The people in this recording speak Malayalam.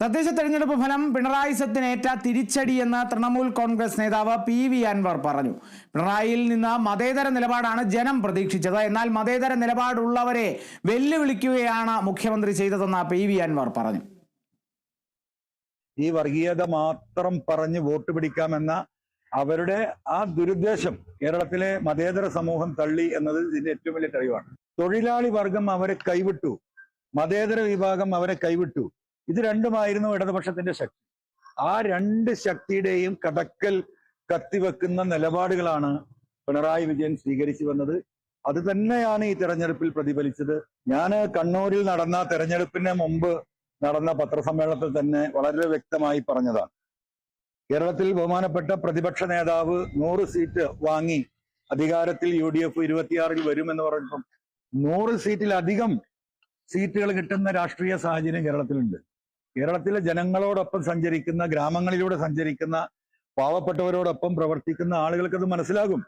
തദ്ദേശ തെരഞ്ഞെടുപ്പ് ഫലം പിണറായി സത്തിനേറ്റ തിരിച്ചടിയെന്ന് തൃണമൂൽ കോൺഗ്രസ് നേതാവ് പി വി അൻവർ പറഞ്ഞു. പിണറായിയിൽ നിന്ന് മതേതര നിലപാടാണ് ജനം പ്രതീക്ഷിച്ചത്. എന്നാൽ മതേതര നിലപാടുള്ളവരെ വെല്ലുവിളിക്കുകയാണ് മുഖ്യമന്ത്രി ചെയ്തതെന്ന് പി വി അൻവർ പറഞ്ഞു. ഈ വർഗീയത മാത്രം പറഞ്ഞ് വോട്ട് പിടിക്കാമെന്ന അവരുടെ ആ ദുരുദ്ദേശം കേരളത്തിലെ മതേതര സമൂഹം തള്ളി എന്നത് ഇതിന്റെ ഏറ്റവും വലിയ തെളിവാണ്. തൊഴിലാളി വർഗം അവരെ കൈവിട്ടു. മതേതര വിഭാഗം അവരെ കൈവിട്ടു. ഇത് രണ്ടുമായിരുന്നു ഇടതുപക്ഷത്തിന്റെ ശക്തി. ആ രണ്ട് ശക്തിയുടെയും കടക്കൽ കത്തിവെക്കുന്ന നിലപാടുകളാണ് പിണറായി വിജയൻ സ്വീകരിച്ചു വന്നത്. അത് തന്നെയാണ് ഈ തെരഞ്ഞെടുപ്പിൽ പ്രതിഫലിച്ചത്. ഞാൻ കണ്ണൂരിൽ നടന്ന തെരഞ്ഞെടുപ്പിന് മുമ്പ് നടന്ന പത്രസമ്മേളനത്തിൽ തന്നെ വളരെ വ്യക്തമായി പറഞ്ഞതാണ്. കേരളത്തിൽ ബഹുമാനപ്പെട്ട പ്രതിപക്ഷ നേതാവ് നൂറ് സീറ്റ് വാങ്ങി അധികാരത്തിൽ യു ഡി എഫ് ഇരുപത്തിയാറിൽ വരുമെന്ന് പറഞ്ഞപ്പം നൂറ് സീറ്റിലധികം സീറ്റുകൾ കിട്ടുന്ന രാഷ്ട്രീയ സാഹചര്യം കേരളത്തിലുണ്ട്. കേരളത്തിലെ ജനങ്ങളോടൊപ്പം സഞ്ചരിക്കുന്ന ഗ്രാമങ്ങളിലൂടെ സഞ്ചരിക്കുന്ന പാവപ്പെട്ടവരോടൊപ്പം പ്രവർത്തിക്കുന്ന ആളുകൾക്ക് അത് മനസ്സിലാകും.